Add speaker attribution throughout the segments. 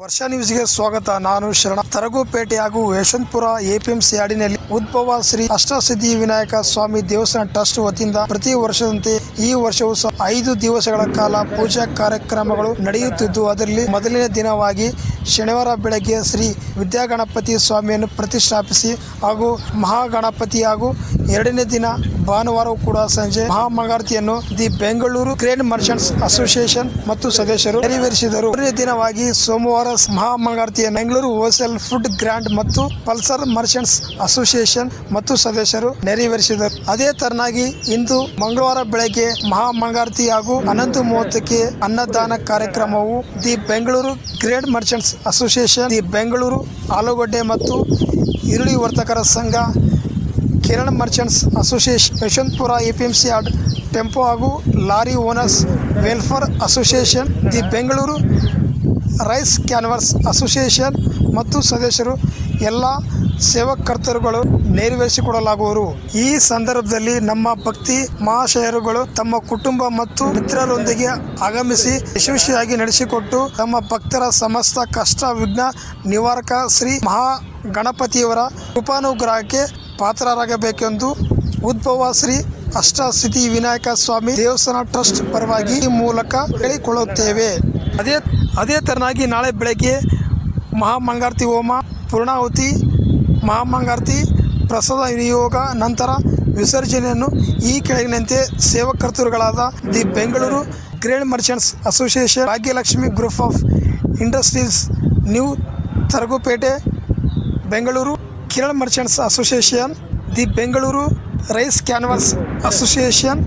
Speaker 1: ವರ್ಷ ನ್ಯೂಸ್ಗೆ ಸ್ವಾಗತ. ನಾನು ಶರಣ. ತರಗುಪೇಟೆ ಹಾಗೂ ಯಶವಂತಪುರ ಎಪಿಎಂಸಿ ಹಾಡಿನಲ್ಲಿ ಉದ್ಭವ ಶ್ರೀ ಅಷ್ಟಸಿದ್ಧಿ ವಿನಾಯಕ ಸ್ವಾಮಿ ದೇವಸ್ಥಾನ ಟ್ರಸ್ಟ್ ವತಿಯಿಂದ ಪ್ರತಿ ವರ್ಷದಂತೆ ಈ ವರ್ಷವೂ ಸಹ ಐದು ದಿವಸಗಳ ಕಾಲ ಪೂಜಾ ಕಾರ್ಯಕ್ರಮಗಳು ನಡೆಯುತ್ತಿದ್ದು, ಅದರಲ್ಲಿ ಮೊದಲನೇ ದಿನವಾಗಿ ಶನಿವಾರ ಬೆಳಗ್ಗೆ ಶ್ರೀ ವಿದ್ಯಾಗಣಪತಿ ಸ್ವಾಮಿಯನ್ನು ಪ್ರತಿಷ್ಠಾಪಿಸಿ ಹಾಗೂ ಮಹಾಗಣಪತಿ ಹಾಗೂ ಎರಡನೇ ದಿನ ಭಾನುವಾರವೂ ಕೂಡ ಸಂಜೆ ಮಹಾಮಂಗಾರತಿಯನ್ನು the Bengaluru crane merchants association ಮತ್ತು ಸದಸ್ಯರು ನೆರವೇರಿಸಿದರು. ಮೂರನೇ ದಿನವಾಗಿ ಸೋಮವಾರ ಮಹಾಮಂಗಳಾರತಿಯ ಬೆಂಗಳೂರು ಹೋಲ್ಸೇಲ್ ಫುಡ್ ಗ್ರ್ಯಾಂಡ್ ಮತ್ತು ಪಲ್ಸರ್ ಮರ್ಚೆಂಟ್ಸ್ ಅಸೋಸಿಯೇಷನ್ ಮತ್ತು ಸದಸ್ಯರು ನೆರವೇರಿಸಿದರು. ಅದೇ ತರನಾಗಿ ಇಂದು ಮಂಗಳವಾರ ಬೆಳಗ್ಗೆ ಮಹಾಮಂಗಾರತಿ ಹಾಗೂ ಹನ್ನೊಂದು ಮೂವತ್ತಕ್ಕೆ ಅನ್ನದಾನ ಕಾರ್ಯಕ್ರಮವು the Bengaluru grain merchants association, the Bengaluru ಆಲೂಗಡ್ಡೆ ಮತ್ತು ಈರುಳ್ಳಿ ವರ್ತಕರ ಸಂಘ kirana merchants association Yeshwanthpur APMC yard tempo ಹಾಗೂ lorry owners welfare association the Bengaluru rice canvassers association ಮತ್ತು ಸದಸ್ಯರು, ಎಲ್ಲ ಸೇವಕರ್ತರುಗಳು ನೆರವೇರಿಸಿಕೊಡಲಾಗುವರು. ಈ ಸಂದರ್ಭದಲ್ಲಿ ನಮ್ಮ ಭಕ್ತಿ ಮಹಾಶಯರುಗಳು ತಮ್ಮ ಕುಟುಂಬ ಮತ್ತು ಮಿತ್ರರೊಂದಿಗೆ ಆಗಮಿಸಿ ಯಶಸ್ವಿಯಾಗಿ ನಡೆಸಿಕೊಟ್ಟು ತಮ್ಮ ಭಕ್ತರ ಸಮಸ್ತ ಕಷ್ಟ, ವಿಘ್ನ ನಿವಾರಕ ಶ್ರೀ ಮಹಾ ಗಣಪತಿಯವರ ಕೃಪಾನುಗ್ರಹಕ್ಕೆ ಪಾತ್ರರಾಗಬೇಕೆಂದು ಉದ್ಭವ ಶ್ರೀ ಅಷ್ಟಸಿದ್ಧಿ ವಿನಾಯಕ ಸ್ವಾಮಿ ದೇವಸ್ಥಾನ ಟ್ರಸ್ಟ್ ಪರವಾಗಿ ಈ ಮೂಲಕ ಹೇಳಿಕೊಳ್ಳುತ್ತೇವೆ. ಅದೇ ಅದೇ ತರನಾಗಿ ನಾಳೆ ಬೆಳಗ್ಗೆ ಮಹಾಮಂಗಾರತಿ ಹೋಮ ಪೂರ್ಣಾಹುತಿ, ಮಹಾಮಂಗಾರತಿ ಪ್ರಸಾದ ವಿನಿಯೋಗ ನಂತರ ವಿಸರ್ಜನೆಯನ್ನು ಈ ಕೆಳಗಿನಂತೆ ಸೇವಕರ್ತೃಗಳಾದ the Bengaluru grade merchants association, Bhagyalakshmi group of industries, new Taragupete, Bengaluru Kiran merchants association the Bengaluru rice canvas association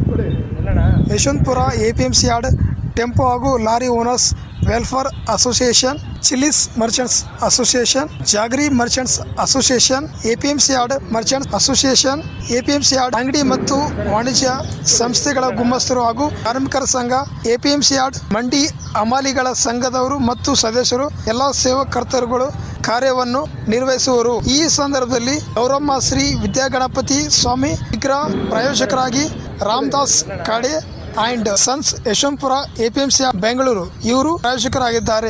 Speaker 1: Yeshwanthpur A P M C yard tempo ಹಾಗೂ lorry owners welfare association chillies merchants association jaggery merchants association A P M C yard merchants association A P M C yard ಅಂಗಡಿ ಮತ್ತು ವಾಣಿಜ್ಯ ಸಂಸ್ಥೆಗಳ ಗುಮ್ಮಸ್ಥರು ಹಾಗೂ ಕಾರ್ಮಿಕರ ಸಂಘ A P M C yard ಮಂಡಿ ಅಮಾಲಿಗಳ ಸಂಘದವರು ಮತ್ತು ಸದಸ್ಯರು, ಎಲ್ಲ ಸೇವಾಕರ್ತರುಗಳು ಕಾರ್ಯವನ್ನು ನಿರ್ವಹಿಸುವರು. ಈ ಸಂದರ್ಭದಲ್ಲಿ ಗೌರಮ್ಮ ಶ್ರೀ ವಿದ್ಯಾಗಣಪತಿ ಸ್ವಾಮಿ ವಿಗ್ರಹ ಪ್ರಾಯೋಜಕರಾಗಿ Ramdas Kade and sons Yeshwanthpur APMC Bengaluru ಇವರು ಪ್ರಾಯೋಜಕರಾಗಿದ್ದಾರೆ.